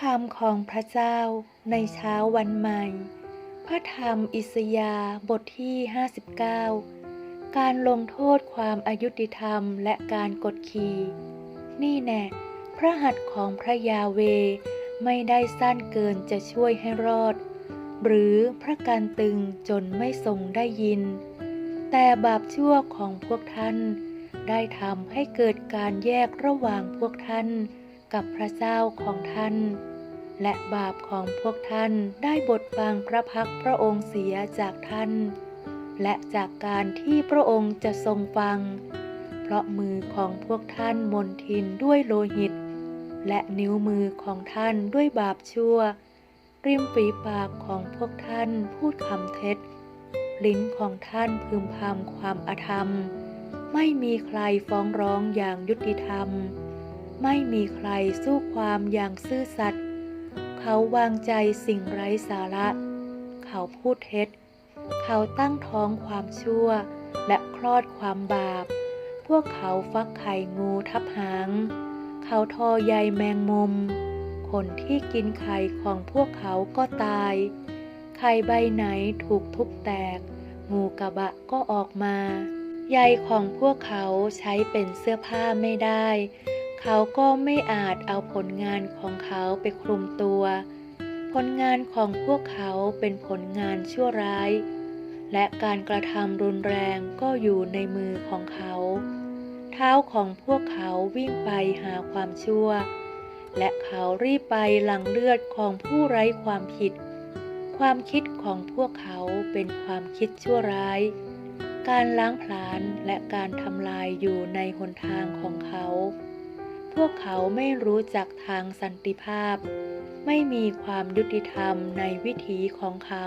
คำของพระเจ้าในเช้าวันใหม่ พระธรรมอิสยาห์บทที่ 59 การลงโทษความอายุติธรรมและการกดขี่ นี่แน่พระหัตถ์ของพระยาเวไม่ได้สั้นเกินจะช่วยให้รอด หรือพระการตึงจนไม่ทรงได้ยิน แต่บาปชั่วของพวกท่าน ได้ทำให้เกิดการแยกระหว่างพวกท่านกับพระเจ้าของท่าน และบาปของพวกท่านได้บดบังพระพักพระองค์เสียจากท่าน และจากการที่พระองค์จะทรงฟัง เพราะมือของพวกท่านมนทินด้วยโลหิต และนิ้วมือของท่านด้วยบาปชั่ว ริมฝีปากของพวกท่านพูดคำเท็จ ลิ้นของท่านพึมพำความอธรรม ไม่มีใครฟ้องร้องอย่างยุติธรรม ไม่มีใครสู้ความอย่างซื่อสัตย์ เขาวางใจสิ่งไร้สาระ เขาพูดเท็จ เขาตั้งท้องความชั่ว และคลอดความบาป พวกเขาฟักไข่งูทับหาง เขาทอใยแมงมุม คนที่กินไข่ของพวกเขาก็ตาย ไข่ใบไหนถูกทุบแตก งูกระบะก็ออกมา ใยของพวกเขาใช้เป็นเสื้อผ้าไม่ได้ เขาก็ไม่อาจเอาผลงานของเขาไปคลุมตัว ผลงานของพวกเขาเป็นผลงานชั่วร้าย และการกระทำรุนแรงก็อยู่ในมือของเขา เท้าของพวกเขาวิ่งไปหาความชั่ว และเขารีบไปหลังเลือดของผู้ไร้ความผิด ความคิดของพวกเขาเป็นความคิดชั่วร้าย การล้างผลาญและการทำลายอยู่ในหนทางของเขา พวกเขาไม่รู้จักทางสันติภาพ ไม่มีความยุติธรรมในวิถีของเขา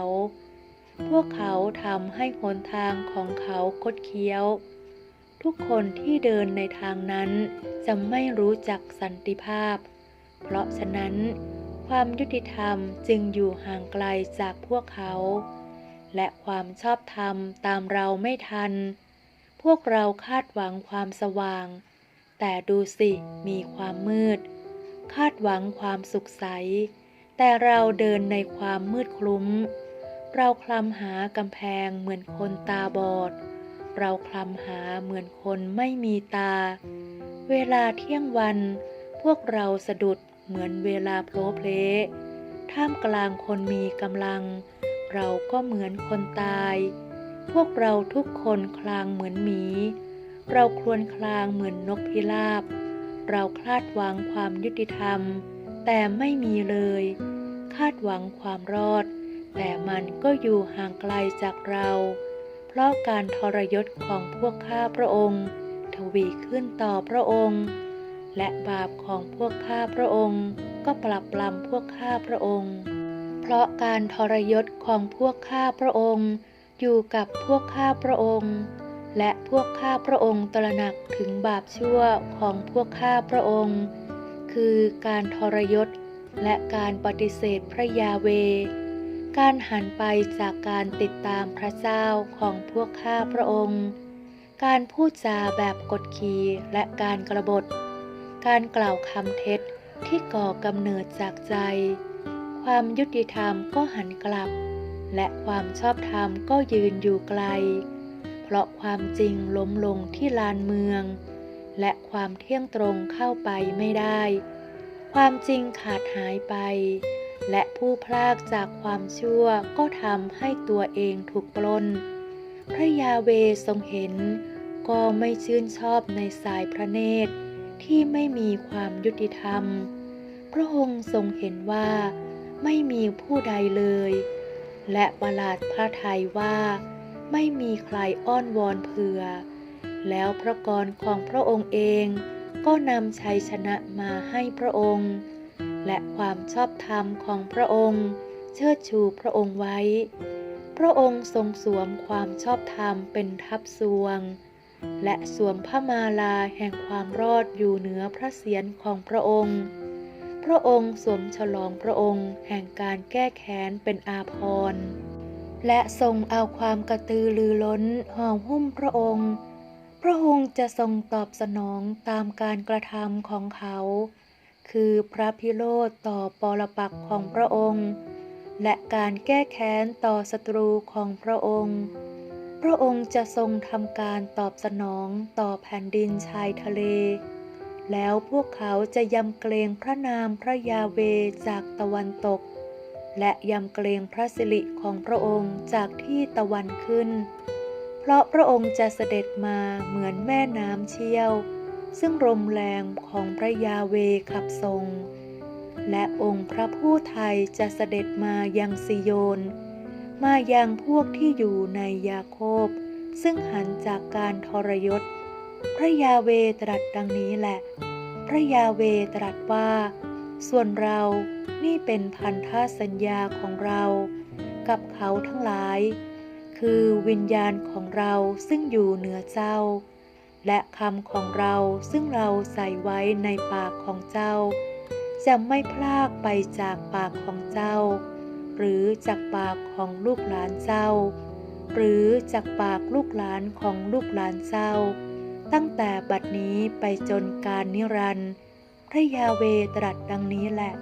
พวกเขาทำให้หนทางของเขาคดเคี้ยว ทุกคนที่เดินในทางนั้นจะไม่รู้จักสันติภาพ เพราะฉะนั้นความยุติธรรมจึงอยู่ห่างไกลจากพวกเขา และความชอบธรรมตามเราไม่ทัน พวกเราคาดหวังความสว่าง แต่ดูสิมีความมืด คาดหวังความสุขใส แต่เราเดินในความมืดคลุ้ม เราคลำหากำแพงเหมือนคนตาบอด เราคลำหาเหมือนคนไม่มีตา เวลาเที่ยงวัน พวกเราสะดุดเหมือนเวลาโผล่เพลท่ามกลางคนมีกำลัง เราก็เหมือนคนตาย พวกเราทุกคนคลางเหมือนหมี เราครวญคลางเหมือนนกพิราบ เราคาดหวังความยุติธรรม แต่ไม่มีเลย คาดหวังความรอด แต่มันก็อยู่ห่างไกลจากเรา เพราะการทรยศของพวกข้าพระองค์ ทวีขึ้นต่อพระองค์ และบาปของพวกข้าพระองค์ ก็ปรับปรำพวกข้าพระองค์ เพราะการทรยศของพวกข้าพระองค์ อยู่กับพวกข้าพระองค์ และพวกข้าพระองค์ตระหนักถึงบาปชั่วของพวกข้าพระองค์ คือการทรยศและการปฏิเสธพระยาเว การหันไปจากการติดตามพระเจ้าของพวกข้าพระองค์ การพูดจาแบบกดขี่และการกระบฏ การกล่าวคำเท็จที่ก่อกำเนิดจากใจ ความยุติธรรมก็หันกลับ และความชอบธรรมก็ยืนอยู่ไกล ราะความจริงล้มลงที่ลานเมือง และความเที่ยงตรงเข้าไปไม่ได้ ความจริงขาดหายไป และผู้พลากจากความชั่วก็ทำให้ตัวเองถูกปล้น พระยาเวทรงเห็น ก็ไม่ชื่นชอบในสายพระเนตรที่ไม่มีความยุติธรรม พระองค์ทรงเห็นว่าไม่มีผู้ใดเลย และประหลาดพระทัยว่า ไม่มีใครอ้อนวอนเผื่อ แล้วพระกรของพระองค์เองก็นำชัยชนะมาให้พระองค์ และความชอบธรรมของพระองค์ เชิดชูพระองค์ไว้ พระองค์ทรงสวมความชอบธรรมเป็นทับสวง และสวมพระมาลาแห่งความรอดอยู่เหนือพระเศียรของพระองค์ พระองค์สวมฉลองพระองค์แห่งการแก้แค้นเป็นอาภรณ์ และทรงเอาความกระตือรือร้นห่อหุ้มพระองค์ พระองค์จะทรงตอบสนองตามการกระทำของเขา คือพระพิโรธต่อปรปักของพระองค์ และการแก้แค้นต่อศัตรูของพระองค์ พระองค์จะทรงทำการตอบสนองต่อแผ่นดินชายทะเล แล้วพวกเขาจะยำเกรงพระนามพระยาเวจากตะวันตก และยำเกรงพระสิริของพระองค์จากที่ตะวันขึ้น เพราะพระองค์จะเสด็จมาเหมือนแม่น้ำเชี่ยว ซึ่งลมแรงของพระยาเวขับทรง และองค์พระผู้ไทยจะเสด็จมายังซิโยน มายังพวกที่อยู่ในยาโคบ ซึ่งหันจากการทรยศ พระยาเวตรัสดังนี้แหละ พระยาเวตรัสว่า ส่วนเรานี่เป็นพันธสัญญาของเรากับเขาทั้งหลาย คือวิญญาณของเราซึ่งอยู่เหนือเจ้า และคำของเราซึ่งเราใส่ไว้ในปากของเจ้า จะไม่พลากไปจากปากของเจ้า หรือจากปากของลูกหลานเจ้า หรือจากปากลูกหลานของลูกหลานเจ้า ตั้งแต่บัดนี้ไปจนการนิรันดร์ ระยาเวตรัสดังนี้แหละ